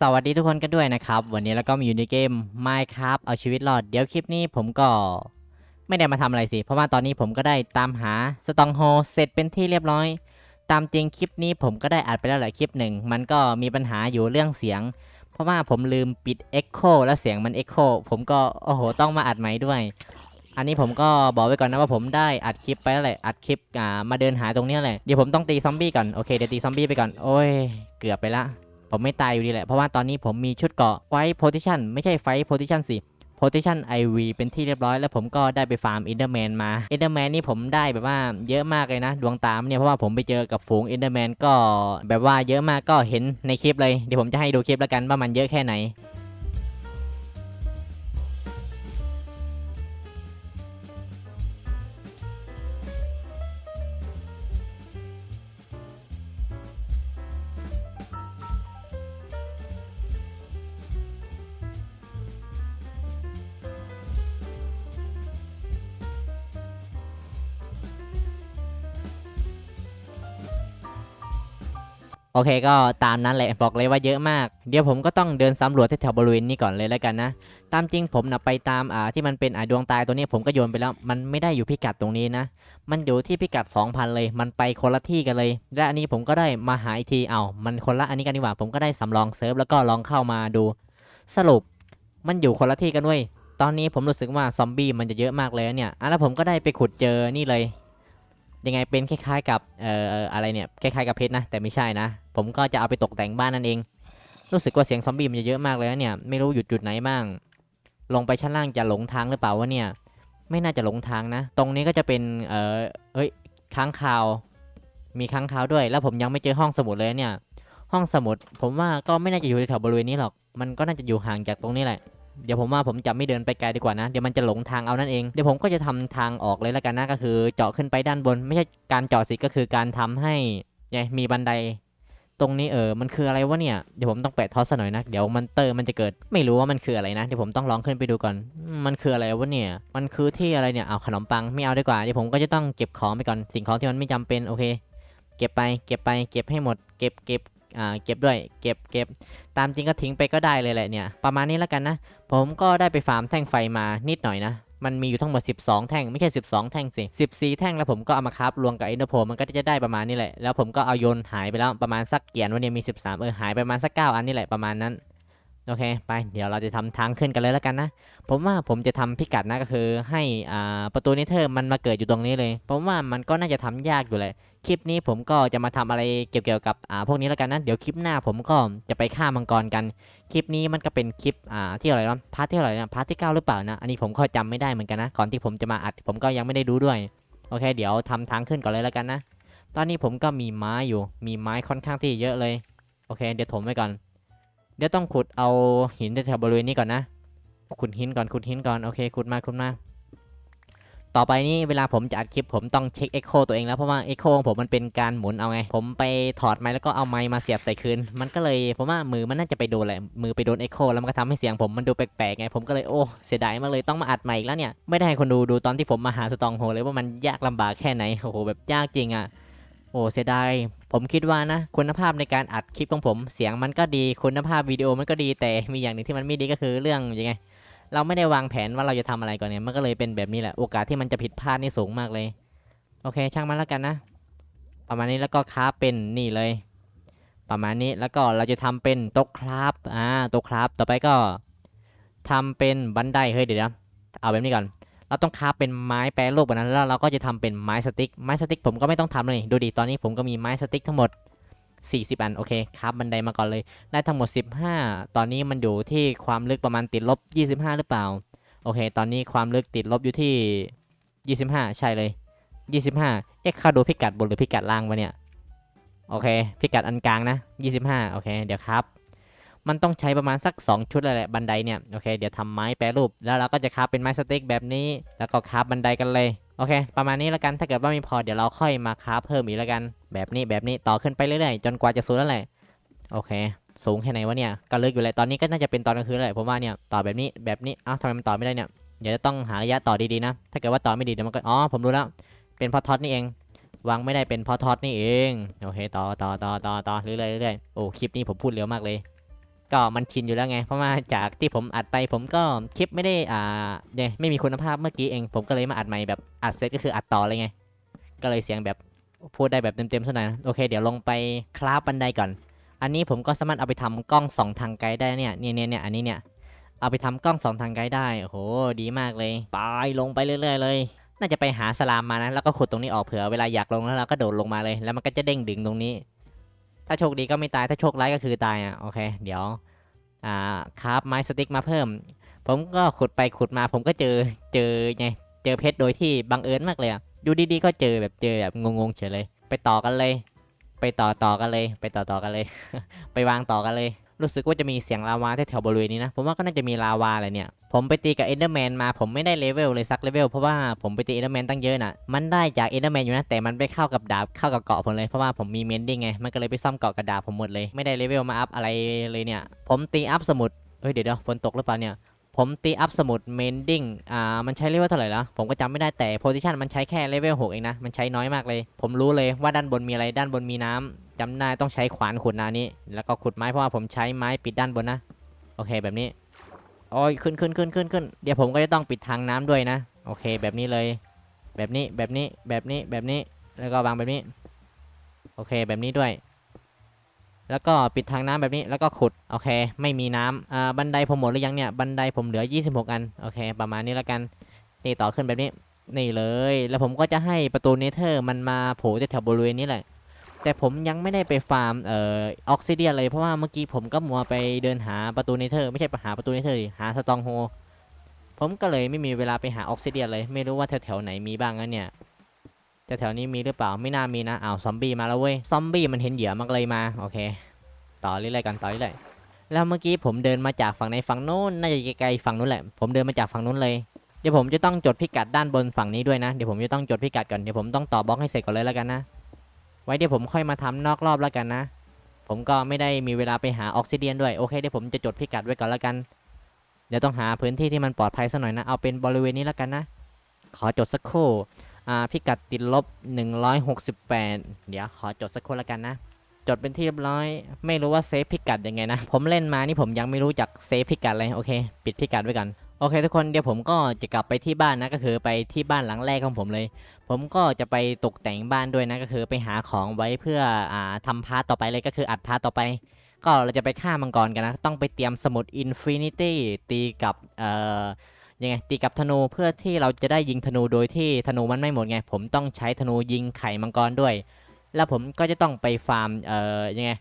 สวัสดีทุกคนกันด้วยนะครับ วันนี้เราก็มาอยู่ในเกม Minecraft เอาชีวิตรอด เดี๋ยวคลิปนี้ผมก็ไม่ได้มาทำอะไรสิ เพราะว่าตอนนี้ผมก็ได้ตามหาสตองโฮเสร็จเป็นที่เรียบร้อย ตามจริงคลิปนี้ผมก็ได้อัดไปแล้วหลายคลิปหนึ่ง มันก็มีปัญหาอยู่เรื่องเสียง เพราะว่าผมลืมปิด Echo แล้วเสียงมัน Echo ผมก็โอ้โหต้องมาอัดใหม่ด้วย อันนี้ผมก็บอกไว้ก่อนนะว่าผมได้อัดคลิปไปแล้วแหละ อัดคลิปอ่ามาเดินหาตรงนี้แหละ เดี๋ยวผมต้องตีซอมบี้ก่อน โอเคเดี๋ยวตีซอมบี้ไปก่อน โอ้ย เกือบไปละ ผมไม่ตายอยู่ดีแหละ เพราะว่าตอนนี้ผมมีชุดเกาะไฟโพซิชันไม่ใช่ไฟโพซิชันสิโพซิชันไอวีเป็นที่เรียบร้อย แล้วผมก็ได้ไปฟาร์มอินเดอร์แมนมาอินเดอร์แมนนี่ผมได้แบบว่าเยอะมากเลยนะ ดวงตามเนี่ย เพราะว่าผมไปเจอกับฝูงอินเดอร์แมนก็แบบว่าเยอะมากก็เห็นในคลิปเลย เดี๋ยวผมจะให้ดูคลิปแล้วกันว่ามันเยอะแค่ไหน โอเคก็ตามนั้นแหละบอกเลยว่าเยอะมาก เดี๋ยวผมก็ต้องเดินสำรวจแถวบริเวณนี้ก่อนเลยแล้วกันนะ ตามจริงผมนะไปตามอ่าที่มันเป็นอ่าดวงตายตัวนี้ผมก็โยนไปแล้ว มันไม่ได้อยู่พิกัดตรงนี้นะ มันอยู่ที่พิกัด 2,000 เลย มันไปคนละที่กันเลย และอันนี้ผมก็ได้มาหาอีกทีเอา้ามันคนละอันนี้กันดีกว่า ผมก็ได้สำรองเซิร์ฟแล้วก็ลองเข้ามาดู สรุป มันอยู่คนละที่กันเว้ย ตอนนี้ผมรู้สึกว่าซอมบี้มันจะเยอะมากเลยเนี่ยอะแล้วผมก็ได้ไปขุดเจอนี่เลย ยังไงเป็นคล้ายๆกับเอ่ออะไรเนี่ยคล้ายๆกับเพชรนะ แต่ไม่ใช่นะ ผมก็จะเอาไปตกแต่งบ้านนั่นเอง รู้สึกว่าเสียงซอมบี้มันจะเยอะมากเลยนะเนี่ยไม่รู้อยู่จุดไหนบ้าง ลงไปชั้นล่างจะหลงทางหรือเปล่าวะเนี่ย ไม่น่าจะหลงทางนะ ตรงนี้ก็จะเป็นเอ่อเอ้ยค้างคาว มีค้างคาวด้วย แล้วผมยังไม่เจอห้องสมุดเลยเนี่ย ห้องสมุด ผมว่าก็ไม่น่าจะอยู่แถวบริเวณนี้หรอก มันก็น่าจะอยู่ห่างจากตรงนี้แหละ เดี๋ยวผมว่าผมจะไม่เดินไปไกลดีกว่านะ เดี๋ยวมันจะหลงทางเอานั่นเอง เดี๋ยวผมก็จะทำทางออกเลยแล้วกันนะ ก็คือเจาะขึ้นไปด้านบน ไม่ใช่การเจาะสิก็คือการทำให้เนี่ยมีบันได ตรงนี้เออ มันคืออะไรวะเนี่ย เดี๋ยวผมต้องแปะทอสหน่อยนะ เดี๋ยวมันเตอร์มันจะเกิด ไม่รู้ว่ามันคืออะไรนะ เดี๋ยวผมต้องลองขึ้นไปดูก่อนมมันคืออะไรวะเนี่ย มันคือที่อะไรเนี่ย เอาขนมปังไม่เอาดีกว่า เดี๋ยวผมก็จะต้องเก็บของไปก่อน สิ่งของที่มันไม่จำเป็น โอเค เก็บไป เก็บไป เก็บให้หมด เก็บเก็บ อ่าเก็บด้วย เก็บเก็บตามจริงก็ทิ้งไปก็ได้เลยแหละเนี่ย ประมาณนี้แล้วกันนะ ผมก็ได้ไปฟาร์มแท่งไฟมานิดหน่อยนะมันมีอยู่ทั้งหมด 12 แท่ง ไม่ใช่ 12 แท่งสิ 14 แท่งแล้วผมก็เอามาครับรวมกับอินเดอร์โพมันก็จะได้ประมาณนี้แหละ แล้วผมก็เอาโยนหายไปแล้วประมาณสักเกียนวันนี้มี 13 เออหายไปประมาณสัก 9 อันนี่แหละประมาณนั้น โอเคไปเดี๋ยวเราจะทำทางขึ้นกันเลยแล้วกันนะ ผมว่าผมจะทำพิกัดนะก็คือ ให้อ่าประตูนิเทอร์มันมาเกิดอยู่ตรงนี้เลยผมว่ามันก็น่าจะทำยากอยู่แหละคลิปนี้ผมก็จะมาทำอะไรเกี่ยวกับอ่าพวกนี้แล้วกันนะเดี๋ยวคลิปหน้าผมก็จะไปฆ่ามังกรกัน คลิปนี้มันก็เป็นคลิปอ่าที่อะไรนะพาร์ทที่อะไรนะพาร์ทที่เก้าหรือเปล่านะอันนี้ผมก็จำไม่ได้เหมือนกันนะก่อนที่ผมจะมาอัด ผมก็ยังไม่ได้ดูด้วยโอเค เดี๋ยวทำทางขึ้นก่อนเลยแล้วกันนะ ตอนนี้ผมก็มีไม้อยู่ มีไม้ค่อนข้างที่เยอะเลยโอเค เดี๋ยวถมไว้ก่อน เดี๋ยวต้องขุดเอาหินแถวบริเวณนี้ก่อนนะ ขุดหินก่อนขุดหินก่อนโอเคขุดมาขุดมา ต่อไปนี้เวลาผมจะอัดคลิปผมต้องเช็ค Echo ตัวเองแล้วเพราะว่า Echo ของผมมันเป็นการหมุนเอาไง ผมไปถอดไม้แล้วก็เอาไม้มาเสียบใส่คืน มันก็เลยผมว่ามือมันน่าจะไปโดนแหละมือไปโดน Echo แล้วมันก็ทำให้เสียงผมมันดูแปลกๆไงผมก็เลยโอ้เสียดายมากเลยต้องมาอัดใหม่อีกแล้วเนี่ยไม่ได้ให้คนดูดูตอนที่ผมมาหาสตองโฮเลยว่ามันยากลำบากแค่ไหนโอ้โหแบบยากจริงอะโอ้เสียดาย ผมคิดว่านะ คุณภาพในการอัดคลิปของผม เสียงมันก็ดีคุณภาพวิดีโอมันก็ดีแต่มีอย่างหนึ่งที่มันไม่ดีก็คือเรื่องยังไง เราไม่ได้วางแผนว่าเราจะทำอะไรก่อนเนี่ยมันก็เลยเป็นแบบนี้แหละ โอกาสที่มันจะผิดพลาดนี่สูงมากเลย โอเค ช่างมันแล้วกันนะ ประมาณนี้แล้วก็คราฟเป็นนี่เลย ประมาณนี้แล้วก็เราจะทำเป็นโต๊ะคราฟอ่าโต๊ะคราฟต่อไปก็ทำเป็นบันไดเฮ้ยเดี๋ยวนะเอาแบบนี้ก่อน เราต้องคราฟเป็นไม้แปรรูปแบบนั้นแล้วเราก็จะทำเป็นไม้สติ๊กไม้สติ๊กผมก็ไม่ต้องทำเลยดูดิตอนนี้ผมก็มีไม้สติ๊กทั้งหมด 40 อันโอเคคราฟบันไดมาก่อนเลยได้ทั้งหมด 15 ตอนนี้มันอยู่ที่ความลึกประมาณติดลบ 25 หรือเปล่าโอเค ตอนนี้ความลึกติดลบอยู่ที่ 25 ใช่เลย 25 เอ๊ะข้าดูพิกัดบนหรือพิกัดล่างวะเนี่ย โอเค พิกัดอันกลางนะ 25 โอเค เดี๋ยวครับ มันต้องใช้ประมาณสัก 2 ชุดแหละบันไดเนี่ย โอเค เดี๋ยวทำไม้แปรรูป แล้วเราก็จะคราฟเป็นไม้สติ๊กแบบนี้ แล้วก็คราฟบันไดกันเลย โอเค ประมาณนี้แล้วกัน ถ้าเกิดว่าไม่พอ เดี๋ยวเราค่อยมาคราฟเพิ่มอีกแล้วกัน แบบนี้ แบบนี้ ต่อขึ้นไปเรื่อยๆ จนกว่าจะสูงแล้วแหละ โอเค สูงแค่ไหนวะเนี่ย ก็ลึกอยู่เลย ตอนนี้ก็น่าจะเป็นตอนกลางคืนแล้วแหละผมว่าเนี่ย ต่อแบบนี้ แบบนี้ อ้าวทำไมมันต่อไม่ได้เนี่ย เดี๋ยวจะต้องหาระยะต่อดีๆนะ ถ้าเกิดว่าต่อไม่ดีเดี๋ยวมันก็ อ๋อ ผมรู้แล้ว เป็นพอท็อตนี่เองวางไม่ได้เป็นพอท็อตนี่เอง โอเค ต่อต่อต่อต่อต่อเรื่อยๆเรื่อยๆโอ้ คลิปนี้ผมพูดเร็วมากเลย ก็มันชินอยู่แล้วไง เพราะว่าจากที่ผมอัดไปผมก็คลิปไม่ได้อ่าเนี่ยไม่มีคุณภาพเมื่อกี้เอง ผมก็เลยมาอัดใหม่แบบอัดเซตก็คืออัดต่อเลยไง ก็เลยเสียงแบบพูดได้แบบเต็มๆซะหน่อยนะโอเคเดี๋ยวลงไปคราฟบันไดก่อน อันนี้ผมก็สามารถเอาไปทำกล้องสองทางไกลได้เนี่ยเนี่ยเนี่ยอันนี้เนี่ยเอาไปทำกล้องสองทางไกลได้โอ้โหดีมากเลยไปลงไปเรื่อย ๆ เลย น่าจะไปหาสลามมานะแล้วก็ขุดตรงนี้ออกเผื่อเวลาอยากลงแล้วเราก็โดดลงมาเลย แล้วมันก็จะเด้งดึงตรงนี้ ถ้าโชคดีก็ไม่ตายถ้าโชคร้ายก็คือตายอะโอเค เดี๋ยวอ่าคราฟไม้สติ๊กมาเพิ่ม ผมก็ขุดไปขุดมา ผมก็เจอเจอไงเจอเพชรโดยที่บังเอิญมากเลยอะอยู่ดีๆก็เจอแบบเจอแบบงงๆเฉยเลย ไปต่อกันเลย ไปต่อต่อกันเลย ไปต่อต่อกันเลย ไปวางต่อกันเลย รู้สึกว่าจะมีเสียงลาวาแถวบริเวณนี้นะ ผมว่าก็น่าจะมีลาวาอะไรเนี่ย ผมไปตีกับเอเดอร์แมนมา ผมไม่ได้เลเวลเลยสักเลเวลเพราะว่าผมไปตีเอเดอร์แมนตั้งเยอะน่ะ มันได้จากเอเดอร์แมนอยู่นะ แต่มันไปเข้ากับดาบเข้ากับเกาะผมเลย เพราะว่าผมมีเมนดิ้งไง มันก็เลยไปซ่อมเกาะกับดาบผมหมดเลย ไม่ได้เลเวลมาอัพอะไรเลยเนี่ย ผมตีอัพสมุดเฮ้ยเดี๋ยวเดี๋ยวฝนตกหรือเปล่าเนี่ย ผมตีอัพสมุดเมนดิ้งอ่า มันใช้เลเวลเท่าไหร่ล้วผมก็จำไม่ได้แต่โพซิชันมันใช้แค่เลเวล6เองนะ มันใช้น้อยมากเลย ผมรู้เลยว่าด้านบนมีอะไร ด้านบนมีน้ำจำได้ต้องใช้ขวานขุดนานี้ แล้วก็ขุดไม้เพราะว่าผมใช้ไม้ปิดด้านบนนะ โอเคแบบนี้ โอ้ยขึ้นขึ้นขึ้นขึ้นขึ้น เดี๋ยวผมก็จะต้องปิดทางน้ำด้วยนะ โอเคแบบนี้เลย แบบนี้แบบนี้แบบนี้แบบนี้ แล้วก็วางแบบนี้ โอเคแบบนี้ด้วย แล้วก็ปิดทางน้ำแบบนี้แล้วก็ขุดโอเค ไม่มีน้ำอ่าบันไดผมหมดหรือยังเนี่ยบันไดผมเหลือ 26 อันโอเค ประมาณนี้แล้วกันนี่ต่อขึ้นแบบนี้นี่เลย แล้วผมก็จะให้ประตูเนเธอร์มันมาโผล่แถวบริเวณนี้แหละ แต่ผมยังไม่ได้ไปฟาร์มเอ่อออกซิเดียเลยเพราะว่าเมื่อกี้ผมก็มัวไปเดินหาประตูเนเธอร์ไม่ใช่ไปหาประตูเนเธอร์หาสตองโฮผมก็เลยไม่มีเวลาไปหาออกซิเดียเลย ไม่รู้ว่าแถวๆไหนมีบ้างนะเนี่ย แถวๆนี้มีหรือเปล่าไม่น่ามีนะอ้าวซอมบี้มาแล้วเว้ยซอมบี้มันเห็นเหยื่อมันก็เลยมาโอเค ต่อเรื่อยๆกันต่อเรื่อยๆแล้วเมื่อกี้ผมเดินมาจากฝั่งในฝั่งโน้นน่าจะไกลๆฝั่งนู้นแหละผมเดินมาจากฝั่งนู้นเลยเดี๋ยวผมจะต้องจดพิกัดด้านบนฝั่งนี้ด้วยนะเดี๋ยวผมจะต้องจดพิกัดก่อนเดี๋ยวผมต้องต่อบล็อกให้เสร็จก่อนเลยแล้วกันนะ ไว้เดี๋ยวผมค่อยมาทำนอกรอบแล้วกันนะ ผมก็ไม่ได้มีเวลาไปหาออกซิเดียนด้วยโอเคเดี๋ยวผมจะจดพิกัดไว้ก่อนแล้วกัน เดี๋ยวต้องหาพื้นที่ที่มันปลอดภัยสักหน่อยนะเอาเป็นบริเวณนี้แล้วกันนะ ขอจดสักครู่ พิกัดติดลบ 168 เดี๋ยวขอจดสักครู่แล้วกันนะ จดเป็นที่เรียบร้อย ไม่รู้ว่าเซฟพิกัดยังไงนะ ผมเล่นมานี่ผมยังไม่รู้จักเซฟพิกัดเลย โอเค ปิดพิกัดไว้ก่อนโอเคทุกคนเดี๋ยวผมก็จะกลับไปที่บ้านนะก็คือไปที่บ้านหลังแรกของผมเลย ผมก็จะไปตกแต่งบ้านด้วยนะก็คือไปหาของไว้เพื่ออ่าทำพาร์ตต่อไปเลยก็คืออัดพาร์ตต่อไป ก็เราจะไปฆ่ามังกรกันนะ ต้องไปเตรียมสมุดอินฟินิตี้ตีกับเอ่อ ยังไงตีกับธนูเพื่อที่เราจะได้ยิงธนูโดยที่ธนูมันไม่หมดไง ผมต้องใช้ธนูยิงไข่มังกรด้วย แล้วผมก็จะต้องไปฟาร์มเอ่อยังไง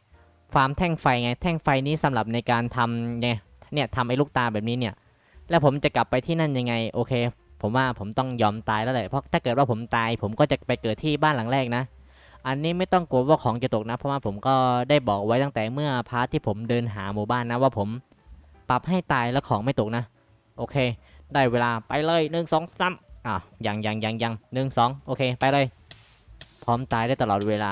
ฟาร์มแท่งไฟไงแท่งไฟนี้สำหรับในการทำเนี่ยเนี่ยทำไอ้ลูกตาแบบนี้เนี่ยแล้วผมจะกลับไปที่นั่นยังไงโอเค ผมว่าผมต้องยอมตายแล้วแหละเพราะถ้าเกิดว่าผมตาย ผมก็จะไปเกิดที่บ้านหลังแรกนะอันนี้ไม่ต้องกลัวว่าของจะตกนะ เพราะว่าผมก็ได้บอกไว้ตั้งแต่เมื่อพาร์ทที่ผมเดินหาหมู่บ้านนะว่าผมปรับให้ตายแล้วของไม่ตกนะ โอเค ได้เวลาไปเลยหนึ่งสองสามอะยังยังยังยังหนึ่งสองโอเคไปเลย พร้อมตายได้ตลอดเวลา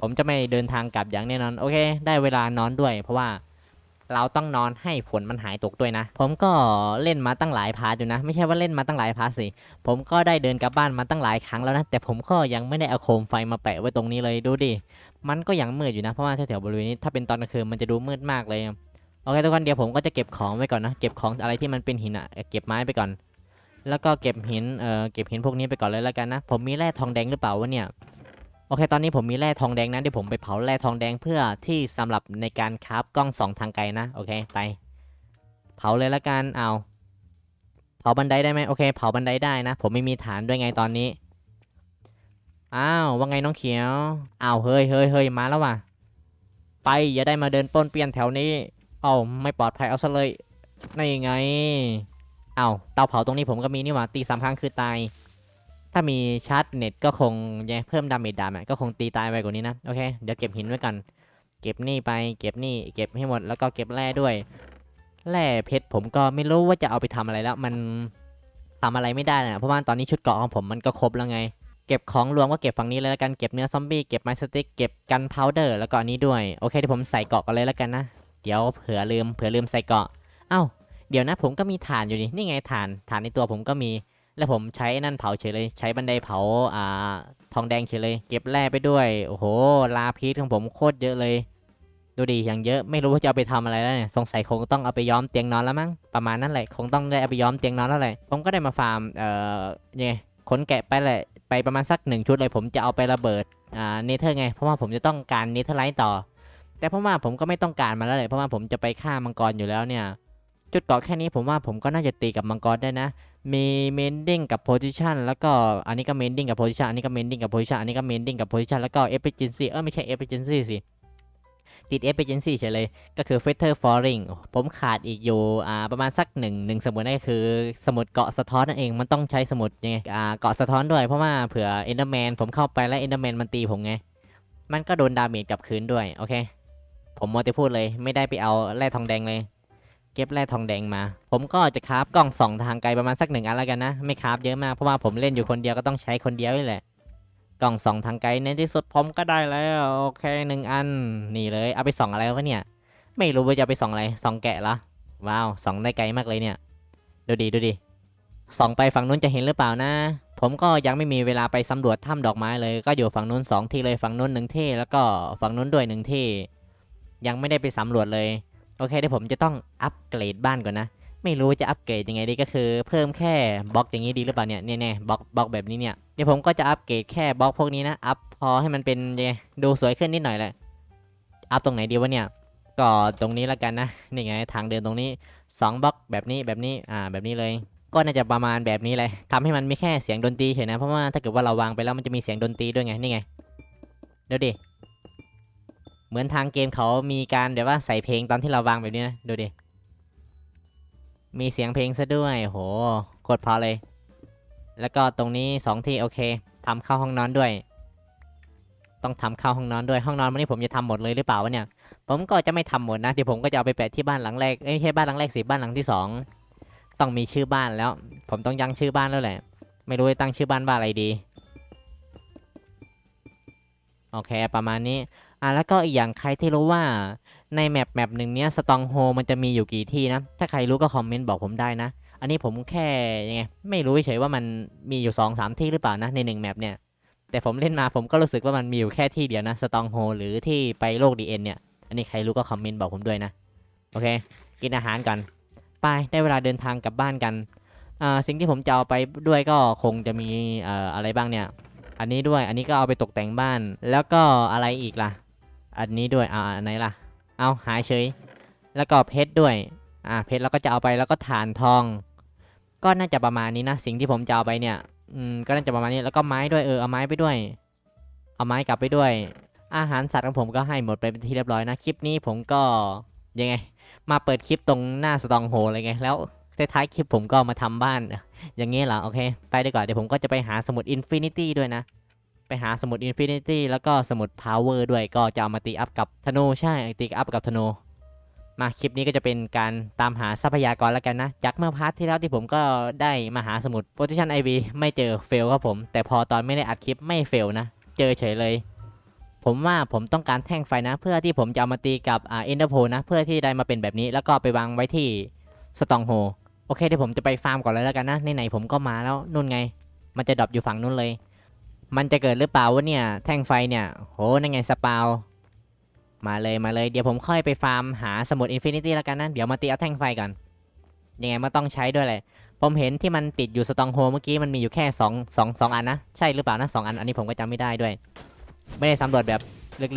ผมจะไม่เดินทางกลับอย่างแน่นอนโอเค ได้เวลานอนด้วย เพราะว่าเราต้องนอนให้ฝนมันหายตกด้วยนะ ผมก็เล่นมาตั้งหลายพาร์ทอยู่นะ ไม่ใช่ว่าเล่นมาตั้งหลายพาร์ทสิ ผมก็ได้เดินกลับบ้านมาตั้งหลายครั้งแล้วนะ แต่ผมก็ยังไม่ได้เอาโคมไฟมาแปะไว้ตรงนี้เลยดูดิ มันก็ยังมืดอยู่นะ เพราะว่าแถวๆบริเวณนี้ถ้าเป็นตอนกลางคืนมันจะดูมืดมากเลย โอเคทุกคนเดี๋ยวผมก็จะเก็บของไว้ก่อนนะ เก็บของอะไรที่มันเป็นหินอะเก็บไม้ไปก่อน แล้วก็เก็บหิน เอ่อ เก็บหินพวกนี้ไปก่อนเลยแล้วกันนะ ผมมีแร่ทองแดงหรือเปล่าวะเนี่ย โอเค ตอนนี้ผมมีแร่ทองแดงนะเดี๋ยวผมไปเผาแร่ทองแดงเพื่อที่สำหรับในการคราฟกล้องสองทางไกลนะ โอเค ไป เผาเลยละกัน เอา เผาบันไดได้ไหมโอเค เผาบันไดได้นะ ผมไม่มีฐานด้วยไงตอนนี้ อ้าว ว่าไงน้องเขียว อ้าว เฮ้ยเฮ้ยเฮ้ยมาแล้วว่ะ ไป อย่าได้มาเดินป้นเปี้ยนแถวนี้ เอาไม่ปลอดภัยเอาซะเลยนี่ไง เอาเตาเผาตรงนี้ผมก็มีนี่หว่าตีสามครั้งคือตาย ถ้ามีชาร์จเน็ตก็คงยังเพิ่มดาเมจดามก็คงตีตายไปกว่านี้นะ โอเค เดี๋ยวเก็บหินไว้กัน เก็บนี่ไป เก็บนี่ เก็บให้หมด แล้วก็เก็บแร่ด้วย แร่เพชรผมก็ไม่รู้ว่าจะเอาไปทำอะไรแล้ว มันทำอะไรไม่ได้นะเพราะว่าตอนนี้ชุดเกราะของผมมันก็ครบแล้วไง เก็บของรวมก็เก็บฝั่งนี้เลยแล้วกัน เก็บเนื้อซอมบี้ เก็บไม้สติ๊ก เก็บกันพาวเดอร์ แล้วก็อันนี้ด้วย โอเคเดี๋ยวผมใส่เกราะกันเลยแล้วกันนะ เดี๋ยวเผื่อลืมเผื่อลืมใส่เกาะ เอ้า เดี๋ยวนะผมก็มีถ่านอยู่นี่ นี่ไงถ่านถ่านในตัวผมก็มี แล้วผมใช้นั่นเผาเฉยเลย ใช้บันไดเผา อ่า ทองแดงเฉยเลย เก็บแร่ไปด้วย โอ้โห ลาพีชของผมโคตรเยอะเลย ดูดิอย่างเยอะ ไม่รู้ว่าจะเอาไปทำอะไรแล้วเนี่ย สงสัยคงต้องเอาไปย้อมเตียงนอนแล้วมั้ง ประมาณนั้นแหละ คงต้องได้เอาไปย้อมเตียงนอนแล้วแหละ ผมก็ได้มาฟาร์ม เอ่อยังไงขนแกะไปแหละไปประมาณสักหนึ่งชุดเลยผมจะเอาไประเบิด อ่า เนเธอร์ไง เพราะว่าผมจะต้องการเนเธอร์ไลท์ต่อ แต่เพราะว่าผมก็ไม่ต้องการมาแล้วเลยเพราะว่าผมจะไปฆ่ามังกรอยู่แล้วเนี่ย จุดเกาะแค่นี้ผมว่าผมก็น่าจะตีกับมังกรได้นะ มีเมนดิ้งกับโพซิชันแล้วก็อันนี้ก็เมนดิ้งกับโพซิชันอันนี้ก็เมนดิ้งกับโพซิชันอันนี้ก็เมนดิ้งกับโพซิชันแล้วก็เอฟเฟกซี่เออไม่ใช่เอฟเฟกซี่สิติดเอฟเฟกซี่เฉยเลย ก็คือ Feather Falling ผมขาดอีกอยู่อ่าประมาณสักหนึ่งหนึ่งสมุดนั่นก็คือ สมุดเกาะสะท้อนนั่นเองมันต้องใช้สมุดยังไงอ่าเกาะสะท้อนด้วยเพราะว่าเผื่อ Enderman ผมเข้าไปแล้ว Enderman มันตีผมไง มันก็โดนดาเมจกลับคืนด้วย โอเค ผมมัวแต่พูดเลย ไม่ได้ไปเอาแร่ทองแดงเลย เก็บแร่ทองแดงมา ผมก็จะคราฟกล้องส่องทางไกลประมาณสักหนึ่งอันแล้วกันนะ ไม่คราฟเยอะมากเพราะว่าผมเล่นอยู่คนเดียวก็ต้องใช้คนเดียวนี่แหละ กล่องส่องทางไกลในที่สุดผมก็ได้แล้วโอเคหนึ่งอันนี่เลย เอาไปส่องอะไรวะเนี่ย ไม่รู้ว่าจะไปส่องอะไรส่องแกะเหรอว้าวส่องได้ไกลมากเลยเนี่ย ดูดิดูดิส่องไปฝั่งนู้นจะเห็นหรือเปล่านะ ผมก็ยังไม่มีเวลาไปสำรวจถ้ำดอกไม้เลย ก็อยู่ฝั่งนู้นสองที่เลยฝั่งนู้นหนึ่งที่แล้วก็ฝั่งนู้นด้วยหนึ่งที่ ยังไม่ได้ไปสำรวจเลย โอเคเดี๋ยวผมจะต้องอัปเกรดบ้านก่อนนะ ไม่รู้จะอัปเกรดยังไงดีก็คือ เพิ่มแค่บล็อกอย่างนี้ดีหรือเปล่าเนี่ยเนี่ยเนี่ยบล็อกบล็อกแบบนี้เนี่ยเดี๋ยวผมก็จะอัปเกรดแค่บล็อกพวกนี้นะ อัพพอให้มันเป็นยังไงดูสวยขึ้นนิดหน่อยแหละ อัพตรงไหนดีวะเนี่ย ก็ตรงนี้แล้วกันนะ นี่ไงทางเดินตรงนี้สองบล็อกแบบนี้แบบนี้ อ่า แบบนี้เลย ก็น่าจะประมาณแบบนี้เลยทำให้มันไม่แค่เสียงดนตรีเฉยนะ เพราะว่าถ้าเกิดว่าเราวางไปแล้วมันจะมีเสียงดนตรีด้วยไง นี่ไง เดี๋ยวดิ เหมือนทางเกมเขามีการแบบว่าใส่เพลงตอนที่เราวางแบบนี้นะ ดูดิ มีเสียงเพลงซะด้วย โหกดพอเลย แล้วก็ตรงนี้สองที่โอเคทำเข้าห้องนอนด้วย ต้องทำเข้าห้องนอนด้วยห้องนอนวันนี้ผมจะทำหมดเลยหรือเปล่าวะเนี่ย ผมก็จะไม่ทำหมดนะเดี๋ยวผมก็จะเอาไปแปะที่บ้านหลังแรกไม่ใช่บ้านหลังแรกสิบ้านหลังที่สองต้องมีชื่อบ้านแล้ว ผมต้องยังชื่อบ้านแล้วแหละ ไม่รู้จะตั้งชื่อบ้านว่าอะไรดี โอเค ประมาณนี้ อะแล้วก็อีกอย่างใครที่รู้ว่าในแมปแมปหนึ่งเนี้ยสตองโฮมันจะมีอยู่กี่ที่นะ ถ้าใครรู้ก็คอมเมนต์บอกผมได้นะ อันนี้ผมแค่ยังไงไม่รู้เฉยว่ามันมีอยู่สองสามที่หรือเปล่านะในหนึ่งแมปเนี่ย แต่ผมเล่นมาผมก็รู้สึกว่ามันมีอยู่แค่ที่เดียวนะสตองโฮหรือที่ไปโลกดีเอ็นเนี่ย อันนี้ใครรู้ก็คอมเมนต์บอกผมด้วยนะ โอเค กินอาหารกันไปได้เวลาเดินทางกลับบ้านกันอ่าสิ่งที่ผมจะเอาไปด้วยก็คงจะมีเอ่ออะไรบ้างเนี่ย อันนี้ด้วย อันนี้ก็เอาไปตกแต่งบ้าน แล้วก็อะไรอีกล่ะ อันนี้ด้วยอ่าอันไหนล่ะ เอาหายเฉย แล้วก็เพชรด้วย อ่าเพชรเราก็จะเอาไปแล้วก็ฐานทอง ก็น่าจะประมาณนี้นะ สิ่งที่ผมจะเอาไปเนี่ย อืม ก็น่าจะประมาณนี้ แล้วก็ไม้ด้วย เออ เอาไม้ไปด้วย เอาไม้กลับไปด้วย อาหารสัตว์ของผมก็ให้หมดไปเป็นที่เรียบร้อยนะ คลิปนี้ผมก็ยังไง มาเปิดคลิปตรงหน้าสตองโฮเลยไง แล้วท้ายคลิปผมก็มาทำบ้าน อย่างงี้เหรอ โอเค ไปดีกว่า เดี๋ยวผมก็จะไปหาสมุดอินฟินิตี้ด้วยนะ ไปหาสมุดอินฟินิตี้แล้วก็สมุดพาวเวอร์ด้วยก็จะเอามาตีอัพกับธนูใช่ตีอัพกับธนูมาคลิปนี้ก็จะเป็นการตามหาทรัพยากรแล้วกันนะ จากเมื่อพาร์ทที่แล้วที่ผมก็ได้มาหาสมุด position IV ไม่เจอเฟลครับผม แต่พอตอนไม่ได้อัดคลิปไม่เฟลนะ เจอเฉยเลย ผมว่าผมต้องการแท่งไฟนะ เพื่อที่ผมจะเอามาตีกับอ่าเอ็นเดอร์โพนะ เพื่อที่ได้มาเป็นแบบนี้แล้วก็ไปวางไว้ที่สตองโฮโอเคเดี๋ยวผมจะไปฟาร์มก่อนเลยแล้วกันนะในไหนผมก็มาแล้วนู่นไง มันจะดรอปอยู่ฝั่งนู้นเลย มันจะเกิดหรือเปล่าวะเนี่ย แท่งไฟเนี่ย โห นั่นไงสปาว มาเลยมาเลย เดี๋ยวผมค่อยไปฟาร์มหาสมุดอินฟินิตี้แล้วกันนะ เดี๋ยวมาตีเอาแท่งไฟก่อน ยังไงมันต้องใช้ด้วยแหละผมเห็นที่มันติดอยู่สตองโฮเมื่อกี้มันมีอยู่แค่สองสองสองอันนะ ใช่หรือเปล่านะสองอัน อันนี้ผมก็จำไม่ได้ด้วย ไม่ได้สำรวจแบบ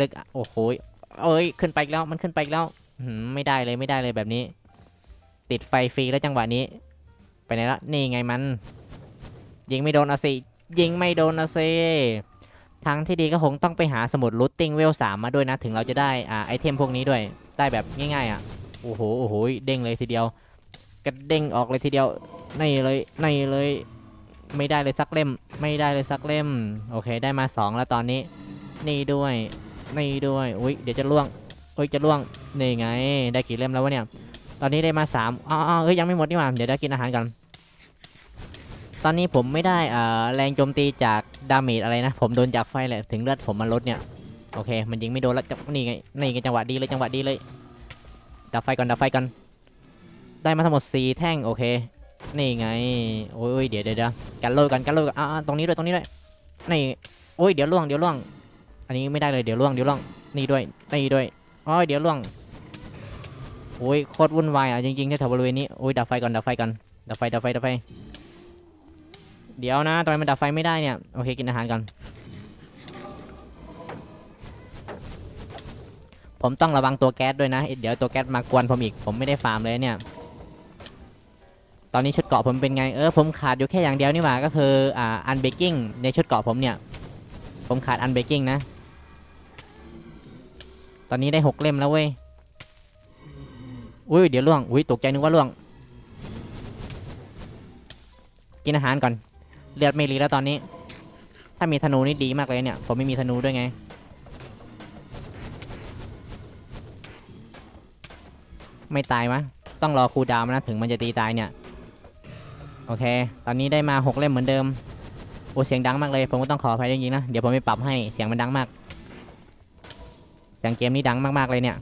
ลึกๆอะโอ้โห เอ้ย ขึ้นไปแล้ว มันขึ้นไปแล้วหืมไม่ได้เลยไม่ได้เลยแบบนี้ ติดไฟฟรีแล้วจังหวะนี้ ไปไหนละ นี่ไงมัน ยิงไม่โดนเอาสิ ยิงไม่โดนเอาสิทางที่ดีก็คงต้องไปหาสมุดรูทติ้งเวลสามมาด้วยนะ ถึงเราจะได้อ่าไอเทมพวกนี้ด้วย ได้แบบง่ายๆอะ โอ้โห โอ้โห เด้งเลยทีเดียวกระเด้งออกเลยทีเดียวในเลยในเลย ไม่ได้เลยสักเล่ม ไม่ได้เลยสักเล่ม โอเค ได้มาสองแล้วตอนนี้ นี่ด้วย นี่ด้วย อุ้ยเดี๋ยวจะล่วงอุ้ยจะล่วง นี่ไง ได้กี่เล่มแล้ววะเนี่ย ตอนนี้ได้มาสามอ๋ออ๋อเอ้ยยังไม่หมดนี่หว่า เดี๋ยวได้กินอาหารกัน ตอนนี้ผมไม่ได้อ่าแรงโจมตีจากดาเมจอะไรนะ ผมโดนจากไฟแหละถึงเลือดผมมันลดเนี่ยโอเค มันยิงไม่โดนแล้วจะนี่ไงนี่ไงจังหวะดีเลยจังหวะดีเลยดับไฟก่อนดับไฟก่อนได้มาทั้งหมด4แท่งโอเคนี่ไงโอ้ยเดี๋ยวเดี๋ยวกันโลกันกันโลกันอ่าตรงนี้ด้วยตรงนี้ด้วยนี่โอ้ยเดี๋ยวล่วงเดี๋ยวล่วง อันนี้ไม่ได้เลยเดี๋ยวล่วงเดี๋ยวล่วงนี่ด้วยนี่ด้วยอ๋อเดี๋ยวล่วงโอ้ยโคตรวุ่นวายอะจริงๆแถวบริเวณนี้โอ้ยดับไฟก่อนดับไฟก่อนดับไฟดับไฟดับไฟ เดี๋ยวนะทำไมมันดับไฟไม่ได้เนี่ย โอเค กินอาหารก่อน ผมต้องระวังตัวแก๊สด้วยนะ เดี๋ยวตัวแก๊สมากวนผมอีก ผมไม่ได้ฟาร์มเลยเนี่ย ตอนนี้ชุดเกราะผมเป็นไง เออ ผมขาดอยู่แค่อย่างเดียวนี่หว่า ก็คือ อ่า อันเบกกิ้งในชุดเกราะผมเนี่ย ผมขาดอันเบกกิ้งนะ ตอนนี้ได้หกเล่มแล้วเว้ย อุ้ย เดี๋ยวล่วง อุ้ย ตกใจนึกว่าล่วงกินอาหารก่อน เลือดไม่รีแล้วตอนนี้ ถ้ามีธนูนี่ดีมากเลยเนี่ย ผมไม่มีธนูด้วยไง ไม่ตายวะต้องรอคูดาวน์นะถึงมันจะตีตายเนี่ย โอเค ตอนนี้ได้มาหกเล่มเหมือนเดิม โอ้เสียงดังมากเลย ผมก็ต้องขออภัยจริงๆนะ เดี๋ยวผมไปปรับให้ เสียงมันดังมาก เสียงเกมนี้ดังมากๆเลยเนี่ย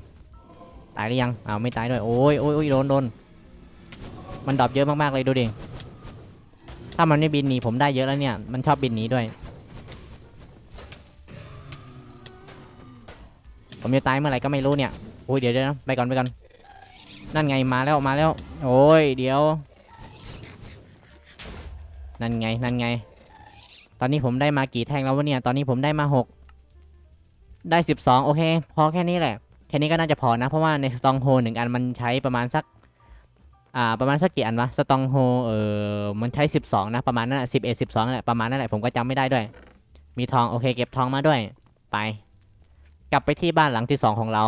ตายหรือยังอ้าวไม่ตายด้วย โอ้ยโอ้ยโอ้ยโดนโดนมันดรอปเยอะมากๆเลยดูดิ ถ้ามันไม่บินหนีผมได้เยอะแล้วเนี่ย มันชอบบินหนีด้วย ผมจะตายเมื่อไหร่ก็ไม่รู้เนี่ยโอ้ยเดี๋ยวเดี๋ยวนะไปก่อนไปก่อน นั่นไงมาแล้วมาแล้ว โอ้ยเดี๋ยว นั่นไงนั่นไง ตอนนี้ผมได้มากี่แท่งแล้ววะเนี่ย ตอนนี้ผมได้มาหกได้สิบสองโอเค พอแค่นี้แหละ แค่นี้ก็น่าจะพอนะ เพราะว่าในสตองโฮหนึ่งอันมันใช้ประมาณสัก อ่าประมาณสักกี่อันวะสตองโฮเออมันใช้สิบสองนะประมาณนั้นสิบเอ็ดสิบสองแหละประมาณนั้นแหละผมก็จำไม่ได้ด้วย มีทองโอเคเก็บทองมาด้วย ไป กลับไปที่บ้านหลังที่สองของเรา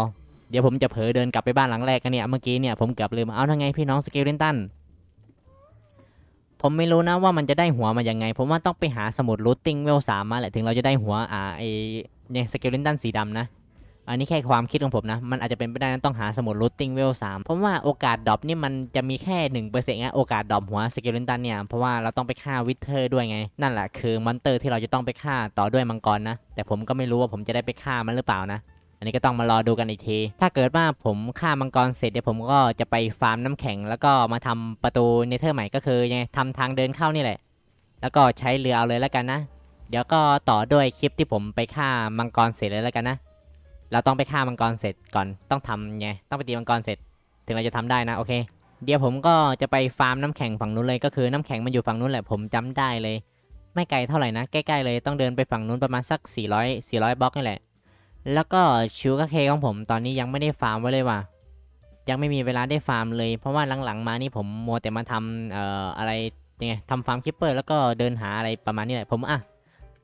เดี๋ยวผมจะเผลอเดินกลับไปบ้านหลังแรกกันเนี่ยเมื่อกี้เนี่ยผมเกือบลืมเอาทั้งไงพี่น้องสเกลเลนตันผมไม่รู้นะว่ามันจะได้หัวมายังไง ผมว่าต้องไปหาสมุดรูทติ้งเวลสามมาแหละถึงเราจะได้หัวอ่าไอเนี่ยสเกลเลนตันสีดำนะ อันนี้แค่ความคิดของผมนะ มันอาจจะเป็นไปได้นะต้องหาสมุดรูทติ้งเวลสามผมว่าโอกาสดรอปนี่มันจะมีแค่หนึ่งเปอร์เซ็นต์นะโอกาสดรอปหัวสเกลเลนตันเนี่ย เพราะว่าเราต้องไปฆ่าวิเทอร์ด้วยไง นั่นแหละคือมอนเตอร์ที่เราจะต้องไปฆ่าต่อด้วยมังกรนะ แต่ผมก็ไม่รู้ว่าผมจะได้ไปฆ่ามันหรือเปล่านะอันนี้ก็ต้องมารอดูกันอีกที ถ้าเกิดว่าผมฆ่ามังกรเสร็จเดี๋ยวผมก็จะไปฟาร์มน้ำแข็ง แล้วก็มาทำประตูเนเธอร์ใหม่ก็คือยังไงทำทางเดินเข้านี่แหละ แล้วก็ใช้เรือเอาเลยแล้วกันนะ เดี๋ยวก็ต่อด้วยคลิปที่ผมไปฆ่ามังกรเสร็จเลยแล้วกันนะ เราต้องไปฆ่ามังกรเสร็จก่อนต้องทำไงต้องไปตีมังกรเสร็จ ถึงเราจะทำได้นะโอเค เดี๋ยวผมก็จะไปฟาร์มน้ำแข็งฝั่งนู้นเลยก็คือน้ำแข็งมันอยู่ฝั่งนู้นแหละผมจำได้เลย ไม่ไกลเท่าไหร่นะใกล้ๆเลยต้องเดินไปฝั่งนู้นประมาณสัก 400 400บล็อกนี่แหละ แล้วก็ชูกาเคของผมตอนนี้ยังไม่ได้ฟาร์มไว้เลยว่ะยังไม่มีเวลาได้ฟาร์มเลย เพราะว่าหลังๆมานี่ผมมัวแต่มาทำเอ่ออะไรยังไงทำฟาร์มคิปเปอร์แล้วก็เดินหาอะไรประมาณนี้แหละผมอะ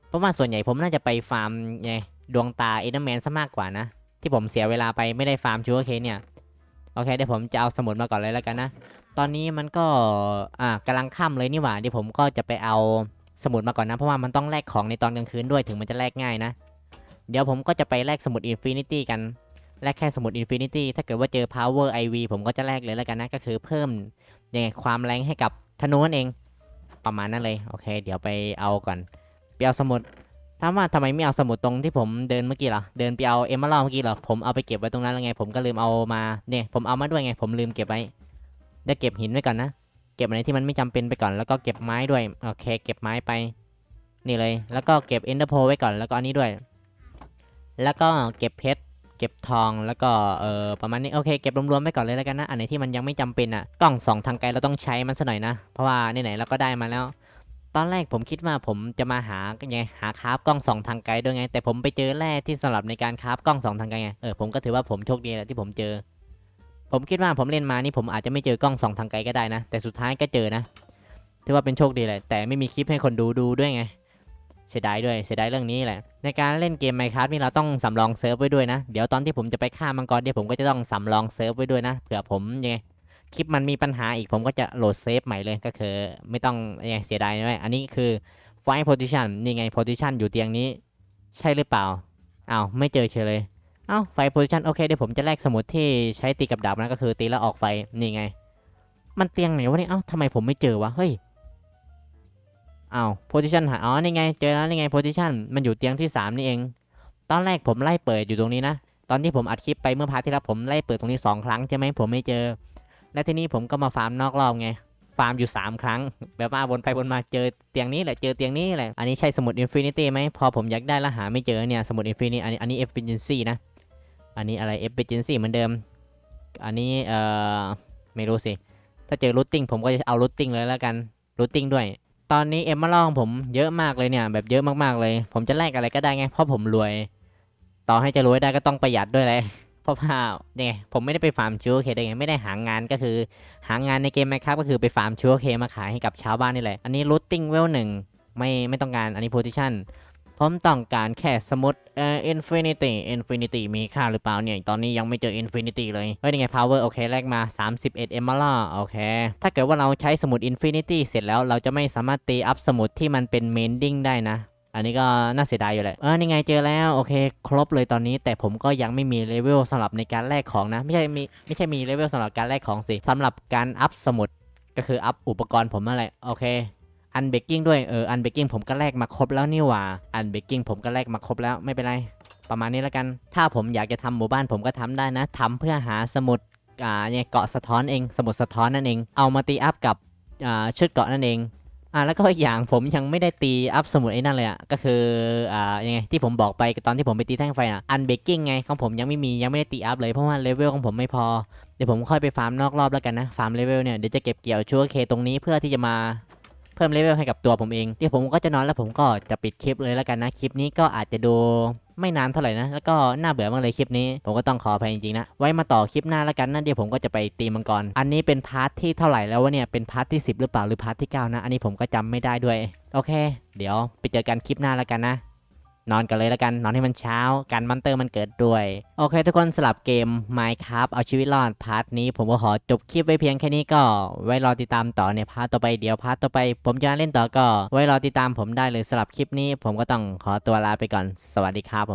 เพราะว่าส่วนใหญ่ผมน่าจะไปฟาร์มไง ดวงตาเอเดอร์แมนซะมากกว่านะ ที่ผมเสียเวลาไปไม่ได้ฟาร์มชูกาเคนเนี่ย โอเคเดี๋ยวผมจะเอาสมุดมาก่อนเลยแล้วกันนะ ตอนนี้มันก็อ่ากำลังค่ำเลยนี่หว่าเดี๋ยวผมก็จะไปเอาสมุดมาก่อนนะ เพราะว่ามันต้องแลกของในตอนกลางคืนด้วยถึงมันจะแลกง่ายนะ เดี๋ยวผมก็จะไปแลกสมุดอินฟินิตี้กันแลกแค่สมุดอินฟินิตี้ถ้าเกิดว่าเจอ power IV ผมก็จะแลกเลยแล้วกันนะก็คือเพิ่มยังไงความแรงให้กับธนูนั่นเองประมาณนั้นเลย โอเค เดี๋ยวไปเอาก่อนไปเอาสมุด ถามว่าทำไมไม่เอาสมุดตรงที่ผมเดินเมื่อกี้หรอเดินไปเอาเอมเมอรัลเมื่อกี้เหรอผมเอาไปเก็บไว้ตรงนั้นแล้วไง ผมก็ลืมเอามาเนี่ยผมเอามาด้วยไง ผมลืมเก็บไว้เดี๋ยวเก็บหินไว้ก่อนนะเก็บอะไรที่มันไม่จำเป็นไปก่อนแล้วก็เก็บไม้ด้วยโอเค เก็บไม้ไป นี่เลย แล้วก็เก็บเอนเดอร์โพไว้ก่อนแล้วก็อันนี้ด้วย แล้วก็เก็บเพชรเก็บทองแล้วก็เออประมาณนี้โอเคเก็บรวมๆไปก่อนเลยแล้วกันนะอันไหนที่มันยังไม่จำเป็นอะกล้องสองทางไกลเราต้องใช้มันซะหน่อยนะเพราะว่าไหนๆเราก็ได้มาแล้ว ตอนแรกผมคิดว่าผมจะมาหาไงหาคราฟกล้องสองทางไกลด้วยไง แต่ผมไปเจอแร่ที่สำหรับในการคราฟกล้องสองทางไกลไงเออผมก็ถือว่าผมโชคดีแหละที่ผมเจอ ผมคิดว่าผมเล่นมานี่ผมอาจจะไม่เจอกล้องสองทางไกลก็ได้นะ แต่สุดท้ายก็เจอนะถือว่าเป็นโชคดีแหละแต่ไม่มีคลิปให้คนดูดูด้วยไงเสียดายด้วยเสียดายเรื่องนี้แหละ ในการเล่นเกม Minecraft นี่เราต้องสำรองเซิร์ฟไว้ด้วยนะ เดี๋ยวตอนที่ผมจะไปฆ่ามังกรเดี๋ยวผมก็จะต้องสำรองเซิร์ฟไว้ด้วยนะเผื่อผมยังไง คลิปมันมีปัญหาอีกผมก็จะโหลดเซฟใหม่เลยก็คือ ไม่ต้องยังไงเสียดายด้วยอันนี้คือไฟ position นี่ไง position อยู่เตียงนี้ ใช่หรือเปล่าอ้าวไม่เจอเฉยเลยเอ้าไฟ position โอเคเดี๋ยวผมจะแลกสมุดที่ใช้ตีกับดาบนะก็คือตีแล้วออกไฟนี่ไง มันเตียงไหนวะเนี่ยเอ้าทำไมผมไม่เจอวะเฮ้ยอ้าว position หาอ๋อนี่ไงเจอแล้วนี่ไง position มันอยู่เตียงที่ 3 นี่เอง ตอนแรกผมไล่เปิดอยู่ตรงนี้นะ ตอนที่ผมอัดคลิปไปเมื่อพาร์ทที่แล้วผมไล่เปิดตรงนี้ 2 ครั้งใช่ไหมผมไม่เจอ และทีนี้ผมก็มาฟาร์มนอกรอบไง ฟาร์มอยู่ 3 ครั้ง แบบว่าวนไปวนมาเจอเตียงนี้แหละเจอเตียงนี้แหละ อันนี้ใช่สมุดอินฟินิตี้ไหมพอผมอยากได้แล้วหาไม่เจอเนี่ยสมุดอินฟินิตี้อันนี้อันนี้เอฟฟิเชนซี่นะ อันนี้อะไร efficiency เหมือนเดิม อันนี้เอ่อไม่รู้สิ ถ้าเจอ routing ผมก็จะเอา routing เลยแล้วกัน routing ด้วย ตอนนี้เอ็มมาลองผมเยอะมากเลยเนี่ยแบบเยอะมากๆเลย ผมจะแลกอะไรก็ได้ไงเพราะผมรวย ต่อให้จะรวยได้ก็ต้องประหยัดด้วยเลย เพราะว่ายังไงผมไม่ได้ไปฟาร์มชูเคได้ไงไม่ได้หางานก็คือ หางานในเกมไหมครับก็คือไปฟาร์มชูเคมาขายให้กับชาวบ้านนี่แหละอันนี้ routing เวลหนึ่งไม่ไม่ต้องการอันนี้ position ผมต้องการแค่สมุดเอ่อ infinity infinity มีค่าหรือเปล่าเนี่ย ตอนนี้ยังไม่เจอ infinity เลย เฮ้ยนี่ไง power โอเค แลกมา 31 emerald โอเค ถ้าเกิดว่าเราใช้สมุด infinity เสร็จแล้วเราจะไม่สามารถตีอัพสมุดที่มันเป็น mending ได้นะ อันนี้ก็น่าเสียดายอยู่แหละเออนี่ไงเจอแล้วโอเค ครบเลยตอนนี้ แต่ผมก็ยังไม่มีเลเวลสำหรับในการแลกของนะ ไม่ใช่มีไม่ใช่มีเลเวลสำหรับการแลกของสิสำหรับการอัพสมุดก็คืออัพอุปกรณ์ผมอะไรโอเคอันเบกกิ้งด้วยเอออันเบกกิ้งผมก็แลกมาครบแล้วนี่หว่าอันเบกกิ้งผมก็แลกมาครบแล้วไม่เป็นไร ประมาณนี้แล้วกัน ถ้าผมอยากจะทำหมู่บ้านผมก็ทำได้นะทำเพื่อหาสมุดอ่าเนี่ยเกาะสะท้อนเอง สมุดสะท้อนนั่นเอง เอามาตีอัพกับอ่าชุดเกาะนั่นเอง อ่าแล้วก็อีกอย่างผมยังไม่ได้ตีอัพสมุดไอ้นั่นเลยอะก็คืออ่ายังไงที่ผมบอกไปตอนที่ผมไปตีแท่งไฟอะอันเบกกิ้งไงของผมยังไม่มียังไม่ได้ตีอัพเลยเพราะว่าเลเวลของผมไม่พอเดี๋ยวผมค่อยไปฟาร์มนอกรอบแล้วกันนะฟาร์มเลเวลเนี่ยเดี๋ยวจะเก็บเกี่ยวชัวร์เคตรงนี้เพื่อที่จะมาเพิ่มเลเวลให้กับตัวผมเองเดี๋ยวผมก็จะนอนแล้วผมก็จะปิดคลิปเลยแล้วกันนะคลิปนี้ก็อาจจะดู ไม่นานเท่าไหร่นะ แล้วก็น่าเบื่อมากเลยคลิปนี้ ผมก็ต้องขออภัยจริงๆนะ ไว้มาต่อคลิปหน้าแล้วกันนะเดี๋ยวผมก็จะไปตีมังกร อันนี้เป็นพาร์ทที่เท่าไหร่แล้ววะเนี่ย เป็นพาร์ทที่ 10 หรือเปล่าหรือพาร์ทที่ 9 นะ อันนี้ผมก็จำไม่ได้ด้วย โอเค เดี๋ยวไปเจอกันคลิปหน้าแล้วกันนะ นอนกันเลยแล้วกัน นอนให้มันเช้า กันมันเตอร์มันเกิดด้วย โอเค ทุกคนสลับเกม Minecraft เอาชีวิตรอดพาร์ทนี้ ผมก็ขอจบคลิปไว้เพียงแค่นี้ก็ ไว้รอติดตามต่อในพาร์ทต่อไปเดี๋ยวพาร์ทต่อไป ผมจะเล่นต่อก็ ไว้รอติดตามผมได้เลยสลับคลิปนี้ ผมก็ต้องขอตัวลาไปก่อน สวัสดีครับผม